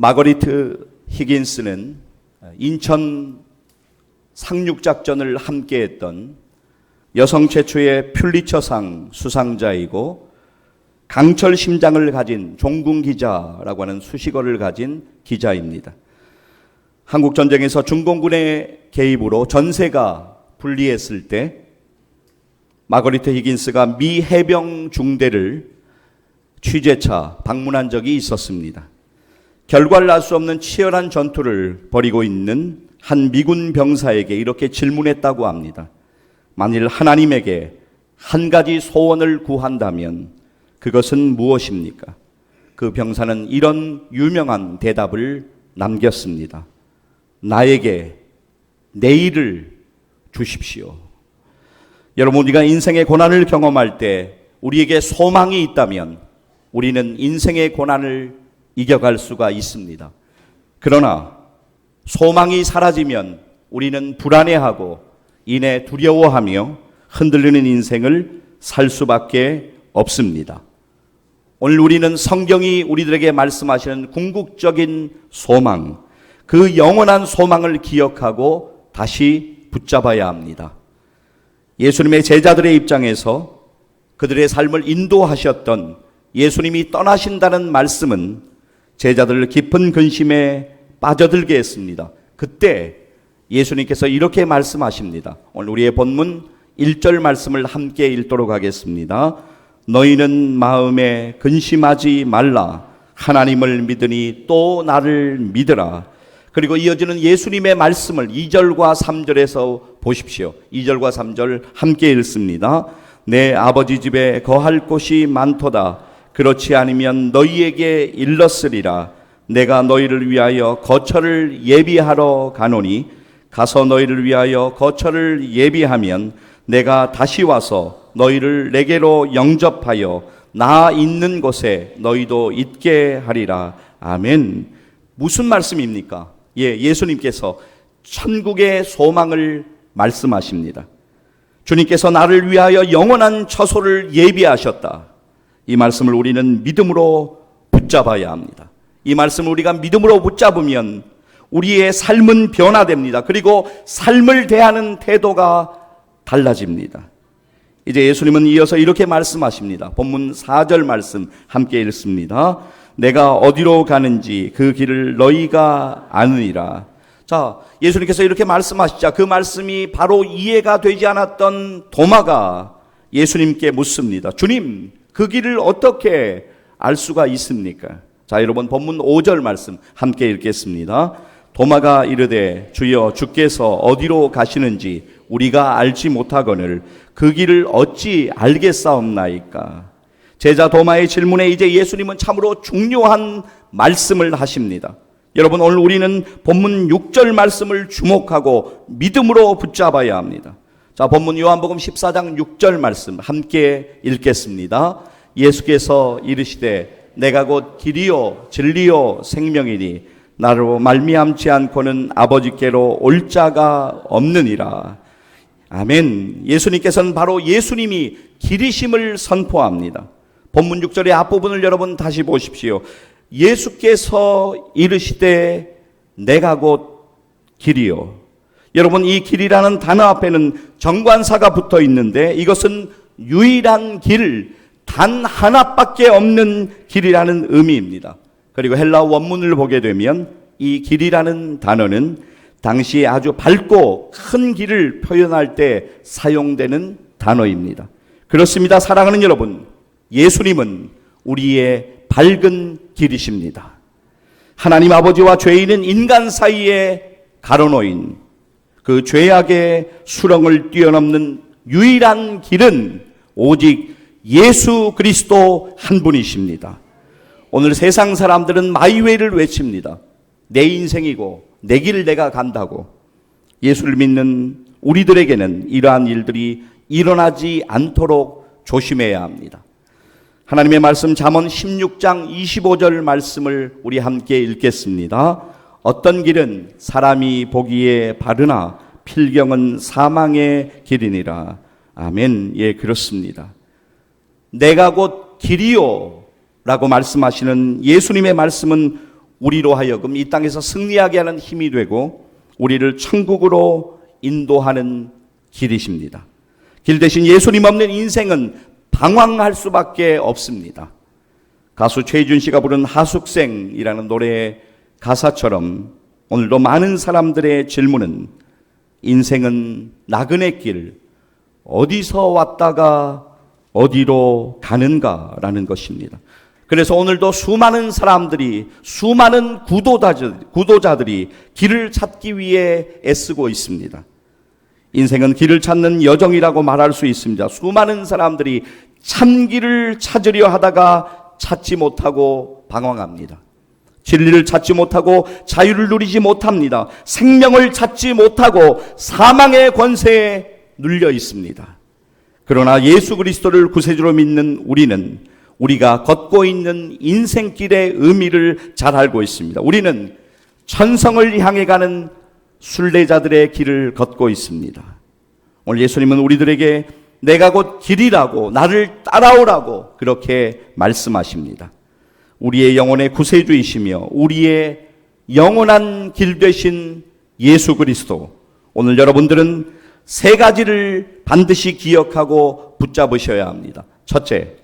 마거리트 히긴스는 인천 상륙작전을 함께했던 여성 최초의 퓰리처상 수상자이고 강철 심장을 가진 종군 기자라고 하는 수식어를 가진 기자입니다. 한국 전쟁에서 중공군의 개입으로 전세가 분리했을 때 마거리트 히긴스가 미 해병 중대를 취재차 방문한 적이 있었습니다. 결과를 알 수 없는 치열한 전투를 벌이고 있는 한 미군 병사에게 이렇게 질문했다고 합니다. 만일 하나님에게 한 가지 소원을 구한다면 그것은 무엇입니까? 그 병사는 이런 유명한 대답을 남겼습니다. 나에게 내일을 주십시오. 여러분, 우리가 인생의 고난을 경험할 때 우리에게 소망이 있다면 우리는 인생의 고난을 이겨갈 수가 있습니다. 그러나 소망이 사라지면 우리는 불안해하고 이내 두려워하며 흔들리는 인생을 살 수밖에 없습니다. 오늘 우리는 성경이 우리들에게 말씀하시는 궁극적인 소망, 그 영원한 소망을 기억하고 다시 붙잡아야 합니다. 예수님의 제자들의 입장에서 그들의 삶을 인도하셨던 예수님이 떠나신다는 말씀은 제자들을 깊은 근심에 빠져들게 했습니다. 그때 예수님께서 이렇게 말씀하십니다. 오늘 우리의 본문 1절 말씀을 함께 읽도록 하겠습니다. 너희는 마음에 근심하지 말라. 하나님을 믿으니 또 나를 믿으라. 그리고 이어지는 예수님의 말씀을 2절과 3절에서 보십시오. 2절과 3절 함께 읽습니다. 내 아버지 집에 거할 곳이 많도다. 그렇지 않으면 너희에게 일렀으리라. 내가 너희를 위하여 거처를 예비하러 가노니 가서 너희를 위하여 거처를 예비하면 내가 다시 와서 너희를 내게로 영접하여 나 있는 곳에 너희도 있게 하리라. 아멘. 무슨 말씀입니까? 예, 예수님께서 천국의 소망을 말씀하십니다. 주님께서 나를 위하여 영원한 처소를 예비하셨다. 이 말씀을 우리는 믿음으로 붙잡아야 합니다. 이 말씀을 우리가 믿음으로 붙잡으면 우리의 삶은 변화됩니다. 그리고 삶을 대하는 태도가 달라집니다. 이제 예수님은 이어서 이렇게 말씀하십니다. 본문 4절 말씀 함께 읽습니다. 내가 어디로 가는지 그 길을 너희가 아느니라. 자, 예수님께서 이렇게 말씀하시자 그 말씀이 바로 이해가 되지 않았던 도마가 예수님께 묻습니다. 주님, 그 길을 어떻게 알 수가 있습니까? 자, 여러분 본문 5절 말씀 함께 읽겠습니다. 도마가 이르되 주여 주께서 어디로 가시는지 우리가 알지 못하거늘 그 길을 어찌 알겠사옵나이까? 제자 도마의 질문에 이제 예수님은 참으로 중요한 말씀을 하십니다. 여러분 오늘 우리는 본문 6절 말씀을 주목하고 믿음으로 붙잡아야 합니다. 자, 본문 요한복음 14장 6절 말씀 함께 읽겠습니다. 예수께서 이르시되 내가 곧 길이요 진리요 생명이니 나로 말미암지 않고는 아버지께로 올 자가 없느니라. 아멘. 예수님께서는 바로 예수님이 길이심을 선포합니다. 본문 6절의 앞부분을 여러분 다시 보십시오. 예수께서 이르시되 내가 곧 길이요. 여러분 이 길이라는 단어 앞에는 정관사가 붙어 있는데 이것은 유일한 길, 단 하나밖에 없는 길이라는 의미입니다. 그리고 헬라 원문을 보게 되면 이 길이라는 단어는 당시에 아주 밝고 큰 길을 표현할 때 사용되는 단어입니다. 그렇습니다. 사랑하는 여러분. 예수님은 우리의 밝은 길이십니다. 하나님 아버지와 죄인은 인간 사이에 가로놓인 그 죄악의 수렁을 뛰어넘는 유일한 길은 오직 예수 그리스도 한 분이십니다. 오늘 세상 사람들은 마이웨이를 외칩니다. 내 인생이고 내 길을 내가 간다고. 예수를 믿는 우리들에게는 이러한 일들이 일어나지 않도록 조심해야 합니다. 하나님의 말씀 잠언 16장 25절 말씀을 우리 함께 읽겠습니다. 어떤 길은 사람이 보기에 바르나 필경은 사망의 길이니라. 아멘. 예, 그렇습니다. 내가 곧 길이요 라고 말씀하시는 예수님의 말씀은 우리로 하여금 이 땅에서 승리하게 하는 힘이 되고 우리를 천국으로 인도하는 길이십니다. 길 대신 예수님 없는 인생은 방황할 수밖에 없습니다. 가수 최준 씨가 부른 하숙생이라는 노래의 가사처럼 오늘도 많은 사람들의 질문은 인생은 나그네 길, 어디서 왔다가 어디로 가는가라는 것입니다. 그래서 오늘도 수많은 사람들이, 수많은 구도자들, 구도자들이 길을 찾기 위해 애쓰고 있습니다. 인생은 길을 찾는 여정이라고 말할 수 있습니다. 수많은 사람들이 참길을 찾으려 하다가 찾지 못하고 방황합니다. 진리를 찾지 못하고 자유를 누리지 못합니다. 생명을 찾지 못하고 사망의 권세에 눌려 있습니다. 그러나 예수 그리스도를 구세주로 믿는 우리는 우리가 걷고 있는 인생길의 의미를 잘 알고 있습니다. 우리는 천성을 향해 가는 순례자들의 길을 걷고 있습니다. 오늘 예수님은 우리들에게 내가 곧 길이라고 나를 따라오라고 그렇게 말씀하십니다. 우리의 영혼의 구세주이시며 우리의 영원한 길 되신 예수 그리스도. 오늘 여러분들은 세 가지를 반드시 기억하고 붙잡으셔야 합니다. 첫째,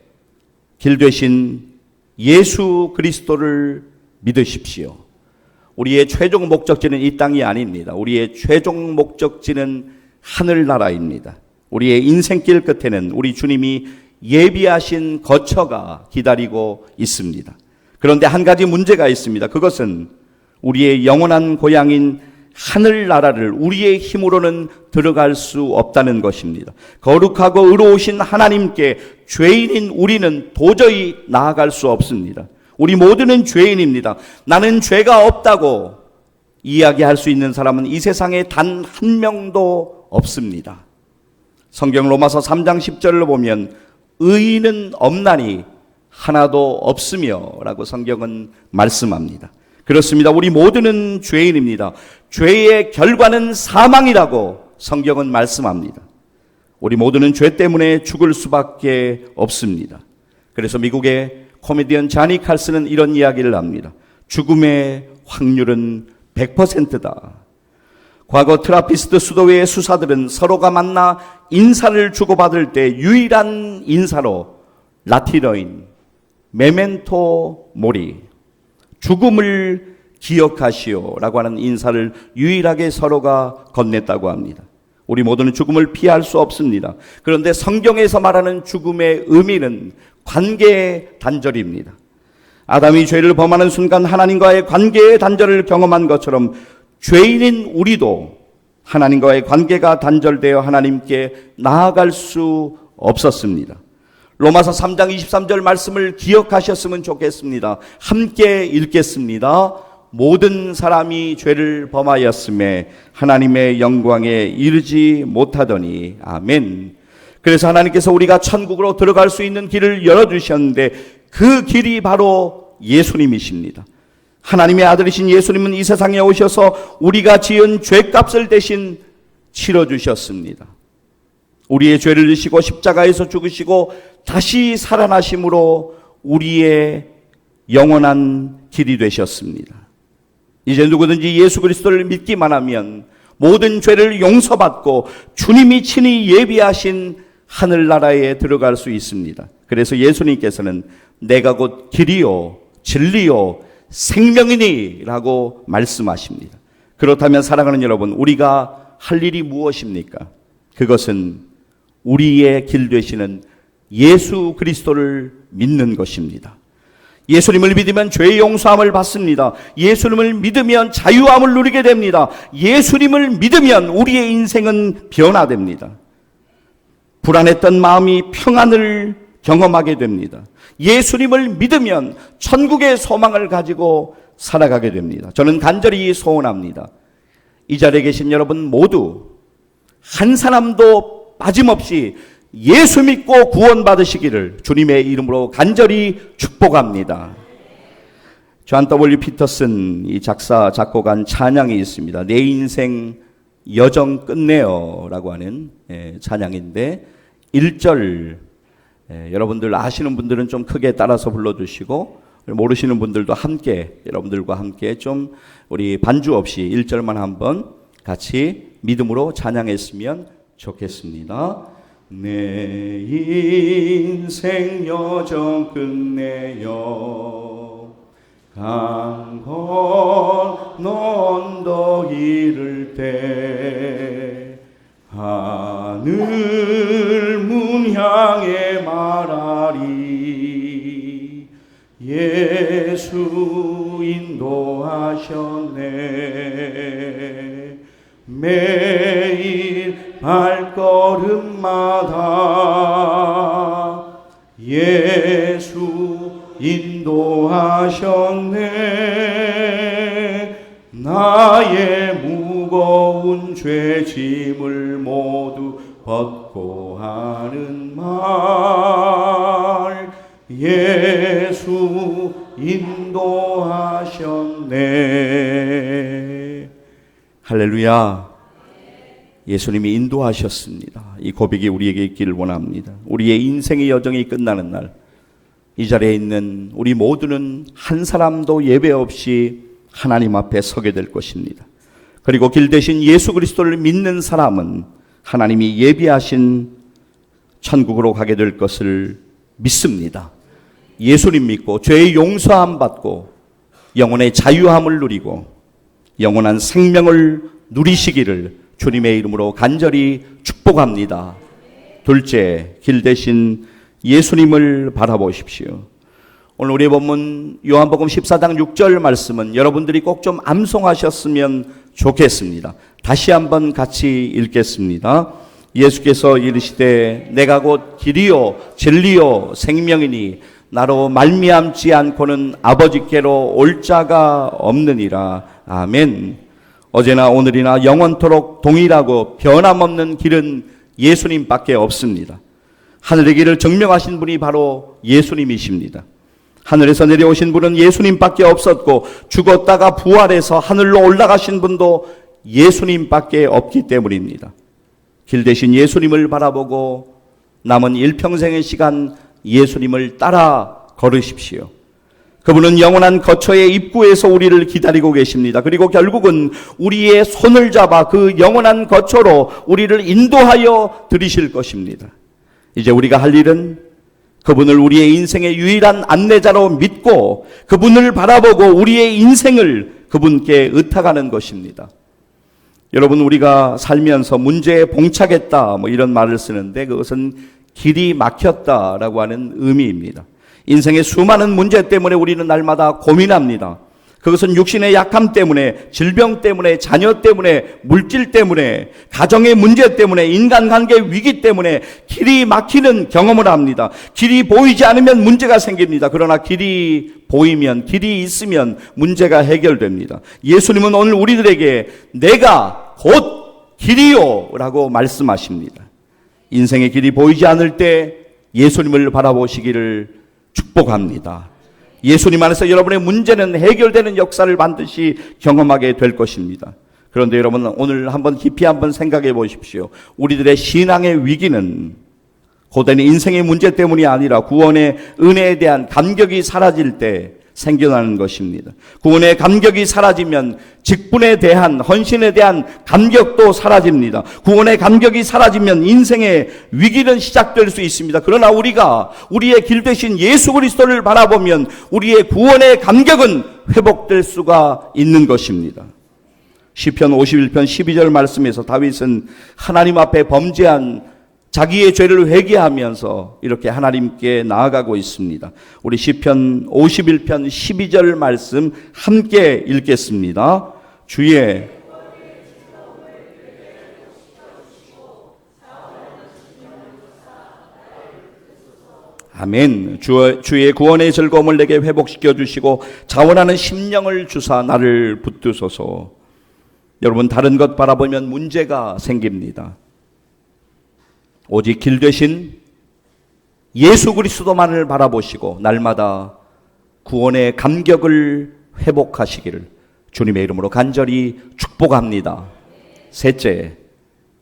길 되신 예수 그리스도를 믿으십시오. 우리의 최종 목적지는 이 땅이 아닙니다. 우리의 최종 목적지는 하늘나라입니다. 우리의 인생길 끝에는 우리 주님이 예비하신 거처가 기다리고 있습니다. 그런데 한 가지 문제가 있습니다. 그것은 우리의 영원한 고향인 하늘나라를 우리의 힘으로는 들어갈 수 없다는 것입니다. 거룩하고 의로우신 하나님께 죄인인 우리는 도저히 나아갈 수 없습니다. 우리 모두는 죄인입니다. 나는 죄가 없다고 이야기할 수 있는 사람은 이 세상에 단 한 명도 없습니다. 성경 로마서 3장 10절을 보면 의인은 없나니 하나도 없으며 라고 성경은 말씀합니다. 그렇습니다. 우리 모두는 죄인입니다. 죄의 결과는 사망이라고 성경은 말씀합니다. 우리 모두는 죄 때문에 죽을 수밖에 없습니다. 그래서 미국의 코미디언 자니 칼스는 이런 이야기를 합니다. 죽음의 확률은 100%다. 과거 트라피스트 수도회의 수사들은 서로가 만나 인사를 주고받을 때 유일한 인사로 라티너인 메멘토 모리 죽음을 기억하시오라고 하는 인사를 유일하게 서로가 건넸다고 합니다. 우리 모두는 죽음을 피할 수 없습니다. 그런데 성경에서 말하는 죽음의 의미는 관계의 단절입니다. 아담이 죄를 범하는 순간 하나님과의 관계의 단절을 경험한 것처럼 죄인인 우리도 하나님과의 관계가 단절되어 하나님께 나아갈 수 없었습니다. 로마서 3장 23절 말씀을 기억하셨으면 좋겠습니다. 함께 읽겠습니다. 모든 사람이 죄를 범하였음에 하나님의 영광에 이르지 못하더니 아멘. 그래서 하나님께서 우리가 천국으로 들어갈 수 있는 길을 열어주셨는데 그 길이 바로 예수님이십니다. 하나님의 아들이신 예수님은 이 세상에 오셔서 우리가 지은 죄값을 대신 치러주셨습니다. 우리의 죄를 지시고 십자가에서 죽으시고 다시 살아나심으로 우리의 영원한 길이 되셨습니다. 이제 누구든지 예수 그리스도를 믿기만 하면 모든 죄를 용서받고 주님이 친히 예비하신 하늘나라에 들어갈 수 있습니다. 그래서 예수님께서는 내가 곧 길이요, 진리요, 생명이니라고 말씀하십니다. 그렇다면 사랑하는 여러분, 우리가 할 일이 무엇입니까? 그것은 우리의 길 되시는 예수 그리스도를 믿는 것입니다. 예수님을 믿으면 죄 용서함을 받습니다. 예수님을 믿으면 자유함을 누리게 됩니다. 예수님을 믿으면 우리의 인생은 변화됩니다. 불안했던 마음이 평안을 경험하게 됩니다. 예수님을 믿으면 천국의 소망을 가지고 살아가게 됩니다. 저는 간절히 소원합니다. 이 자리에 계신 여러분 모두 한 사람도 빠짐없이 예수 믿고 구원받으시기를 주님의 이름으로 간절히 축복합니다. 존 W. 피터슨 이 작사 작곡한 찬양이 있습니다. 내 인생 여정 끝내요라고 하는 예, 찬양인데 1절 예, 여러분들 아시는 분들은 좀 크게 따라서 불러주시고 모르시는 분들도 함께 여러분들과 함께 좀 우리 반주 없이 1절만 한번 같이 믿음으로 찬양했으면 좋겠습니다. 내 인생 여정 끝내요. 강 건너 언덕 이를 때 하늘 문 향해 말하리. 예수 인도하셨네. 매일 발걸음마다 예수 인도하셨네. 나의 무거운 죄짐을 모두 벗고 하는 말 예수 인도하셨네. 할렐루야 예수님이 인도하셨습니다. 이 고백이 우리에게 있기를 원합니다. 우리의 인생의 여정이 끝나는 날, 이 자리에 있는 우리 모두는 한 사람도 예배 없이 하나님 앞에 서게 될 것입니다. 그리고 길 대신 예수 그리스도를 믿는 사람은 하나님이 예비하신 천국으로 가게 될 것을 믿습니다. 예수님 믿고 죄의 용서함 받고 영혼의 자유함을 누리고 영원한 생명을 누리시기를 주님의 이름으로 간절히 축복합니다. 둘째, 길 대신 예수님을 바라보십시오. 오늘 우리 본문 요한복음 14장 6절 말씀은 여러분들이 꼭 좀 암송하셨으면 좋겠습니다. 다시 한번 같이 읽겠습니다. 예수께서 이르시되 내가 곧 길이요 진리요 생명이니 나로 말미암지 않고는 아버지께로 올 자가 없느니라. 아멘. 어제나 오늘이나 영원토록 동일하고 변함없는 길은 예수님밖에 없습니다. 하늘의 길을 증명하신 분이 바로 예수님이십니다. 하늘에서 내려오신 분은 예수님밖에 없었고 죽었다가 부활해서 하늘로 올라가신 분도 예수님밖에 없기 때문입니다. 길 대신 예수님을 바라보고 남은 일평생의 시간 예수님을 따라 걸으십시오. 그분은 영원한 거처의 입구에서 우리를 기다리고 계십니다. 그리고 결국은 우리의 손을 잡아 그 영원한 거처로 우리를 인도하여 들이실 것입니다. 이제 우리가 할 일은 그분을 우리의 인생의 유일한 안내자로 믿고 그분을 바라보고 우리의 인생을 그분께 의탁하는 것입니다. 여러분 우리가 살면서 문제에 봉착했다 뭐 이런 말을 쓰는데 그것은 길이 막혔다라고 하는 의미입니다. 인생의 수많은 문제 때문에 우리는 날마다 고민합니다. 그것은 육신의 약함 때문에, 질병 때문에, 자녀 때문에, 물질 때문에, 가정의 문제 때문에, 인간관계 위기 때문에 길이 막히는 경험을 합니다. 길이 보이지 않으면 문제가 생깁니다. 그러나 길이 보이면, 길이 있으면 문제가 해결됩니다. 예수님은 오늘 우리들에게 내가 곧 길이요 라고 말씀하십니다. 인생의 길이 보이지 않을 때 예수님을 바라보시기를 축복합니다. 예수님 안에서 여러분의 문제는 해결되는 역사를 반드시 경험하게 될 것입니다. 그런데 여러분 오늘 한번 깊이 한번 생각해 보십시오. 우리들의 신앙의 위기는 고된 인생의 문제 때문이 아니라 구원의 은혜에 대한 감격이 사라질 때 생겨나는 것입니다. 구원의 감격이 사라지면 직분에 대한 헌신에 대한 감격도 사라집니다. 구원의 감격이 사라지면 인생의 위기는 시작될 수 있습니다. 그러나 우리가 우리의 길 대신 예수 그리스도를 바라보면 우리의 구원의 감격은 회복될 수가 있는 것입니다. 시편 51편 12절 말씀에서 다윗은 하나님 앞에 범죄한 자기의 죄를 회개하면서 이렇게 하나님께 나아가고 있습니다. 우리 시편 51편 12절 말씀 함께 읽겠습니다. 주의 아멘. 주, 주의 구원의 즐거움을 내게 회복시켜 주시고 자원하는 심령을 주사 나를 붙드소서. 여러분 다른 것 바라보면 문제가 생깁니다. 오직 길 대신 예수 그리스도만을 바라보시고 날마다 구원의 감격을 회복하시기를 주님의 이름으로 간절히 축복합니다. 셋째,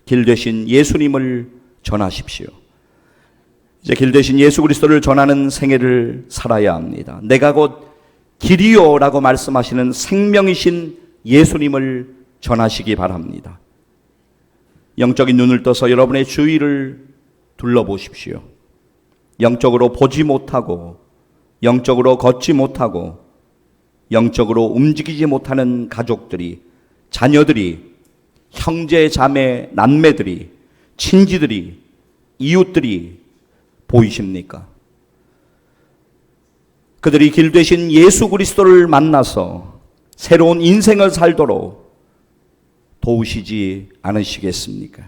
길 대신 예수님을 전하십시오. 이제 길 대신 예수 그리스도를 전하는 생애를 살아야 합니다. 내가 곧 길이요라고 말씀하시는 생명이신 예수님을 전하시기 바랍니다. 영적인 눈을 떠서 여러분의 주위를 둘러보십시오. 영적으로 보지 못하고, 영적으로 걷지 못하고, 영적으로 움직이지 못하는 가족들이, 자녀들이, 형제, 자매, 남매들이, 친지들이, 이웃들이 보이십니까? 그들이 길 되신 예수 그리스도를 만나서 새로운 인생을 살도록 도우시지 않으시겠습니까?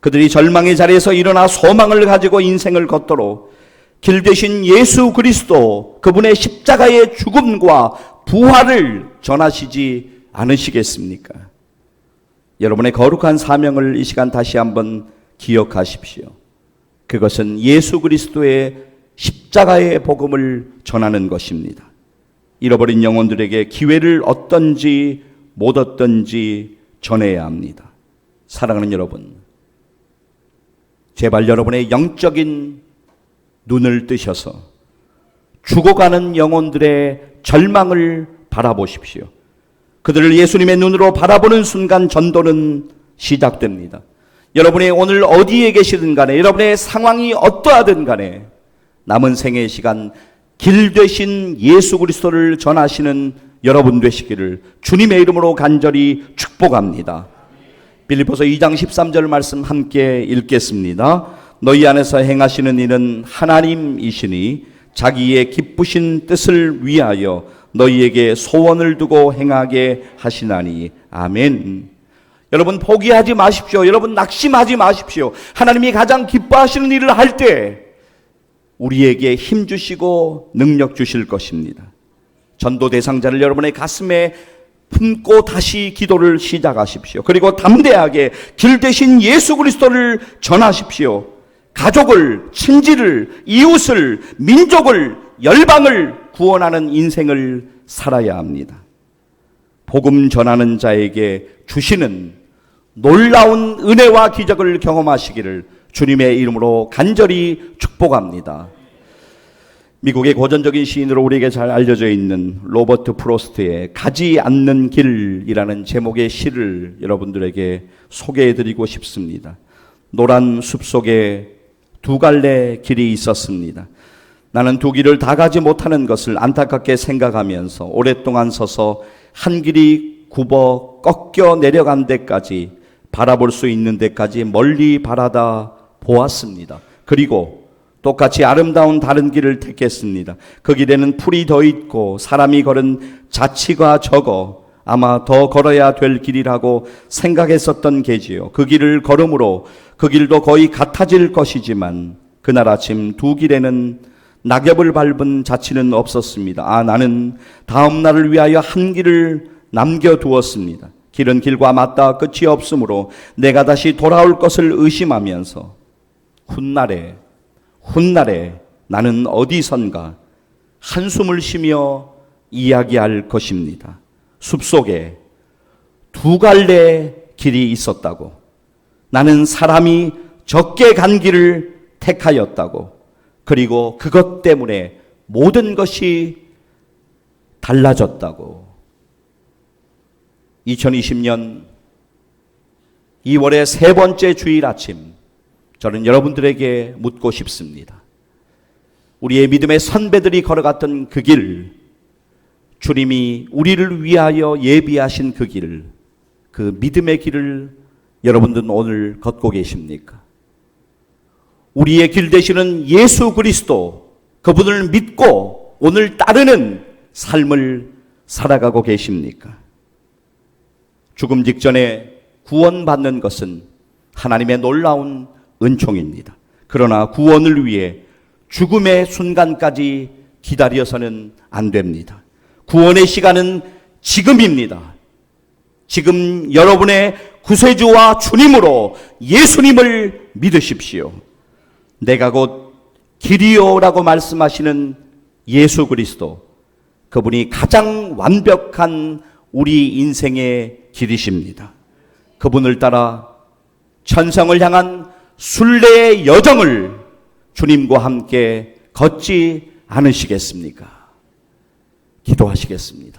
그들이 절망의 자리에서 일어나 소망을 가지고 인생을 걷도록 길 되신 예수 그리스도 그분의 십자가의 죽음과 부활을 전하시지 않으시겠습니까? 여러분의 거룩한 사명을 이 시간 다시 한번 기억하십시오. 그것은 예수 그리스도의 십자가의 복음을 전하는 것입니다. 잃어버린 영혼들에게 기회를 얻던지 못 얻던지 전해야 합니다. 사랑하는 여러분, 제발 여러분의 영적인 눈을 뜨셔서 죽어가는 영혼들의 절망을 바라보십시오. 그들을 예수님의 눈으로 바라보는 순간 전도는 시작됩니다. 여러분이 오늘 어디에 계시든 간에 여러분의 상황이 어떠하든 간에 남은 생의 시간 길 되신 예수 그리스도를 전하시는 여러분 되시기를 주님의 이름으로 간절히 축복합니다. 빌리포서 2장 13절 말씀 함께 읽겠습니다. 너희 안에서 행하시는 일은 하나님이시니 자기의 기쁘신 뜻을 위하여 너희에게 소원을 두고 행하게 하시나니 아멘. 여러분 포기하지 마십시오. 여러분 낙심하지 마십시오. 하나님이 가장 기뻐하시는 일을 할 때 우리에게 힘 주시고 능력 주실 것입니다. 전도 대상자를 여러분의 가슴에 품고 다시 기도를 시작하십시오. 그리고 담대하게 길 대신 예수 그리스도를 전하십시오. 가족을, 친지를, 이웃을, 민족을, 열방을 구원하는 인생을 살아야 합니다. 복음 전하는 자에게 주시는 놀라운 은혜와 기적을 경험하시기를 주님의 이름으로 간절히 축복합니다. 미국의 고전적인 시인으로 우리에게 잘 알려져 있는 로버트 프로스트의 가지 않는 길이라는 제목의 시를 여러분들에게 소개해 드리고 싶습니다. 노란 숲 속에 두 갈래 길이 있었습니다. 나는 두 길을 다 가지 못하는 것을 안타깝게 생각하면서 오랫동안 서서 한 길이 굽어 꺾여 내려간 데까지 바라볼 수 있는 데까지 멀리 바라다 보았습니다. 그리고 똑같이 아름다운 다른 길을 택했습니다. 그 길에는 풀이 더 있고 사람이 걸은 자치가 적어 아마 더 걸어야 될 길이라고 생각했었던 게지요. 그 길을 걸음으로 그 길도 거의 같아질 것이지만 그날 아침 두 길에는 낙엽을 밟은 자치는 없었습니다. 아, 나는 다음 날을 위하여 한 길을 남겨두었습니다. 길은 길과 맞닿아 끝이 없으므로 내가 다시 돌아올 것을 의심하면서 훗날에, 훗날에 나는 어디선가 한숨을 쉬며 이야기할 것입니다. 숲속에 두 갈래 길이 있었다고. 나는 사람이 적게 간 길을 택하였다고. 그리고 그것 때문에 모든 것이 달라졌다고. 2020년 2월의 세 번째 주일 아침, 저는 여러분들에게 묻고 싶습니다. 우리의 믿음의 선배들이 걸어갔던 그 길, 주님이 우리를 위하여 예비하신 그 길, 그 믿음의 길을 여러분들은 오늘 걷고 계십니까? 우리의 길 되시는 예수 그리스도, 그분을 믿고 오늘 따르는 삶을 살아가고 계십니까? 죽음 직전에 구원받는 것은 하나님의 놀라운 은총입니다. 그러나 구원을 위해 죽음의 순간까지 기다려서는 안 됩니다. 구원의 시간은 지금입니다. 지금 여러분의 구세주와 주님으로 예수님을 믿으십시오. 내가 곧 길이요라고 말씀하시는 예수 그리스도, 그분이 가장 완벽한 우리 인생의 길이십니다. 그분을 따라 천성을 향한 순례의 여정을 주님과 함께 걷지 않으시겠습니까? 기도하시겠습니다.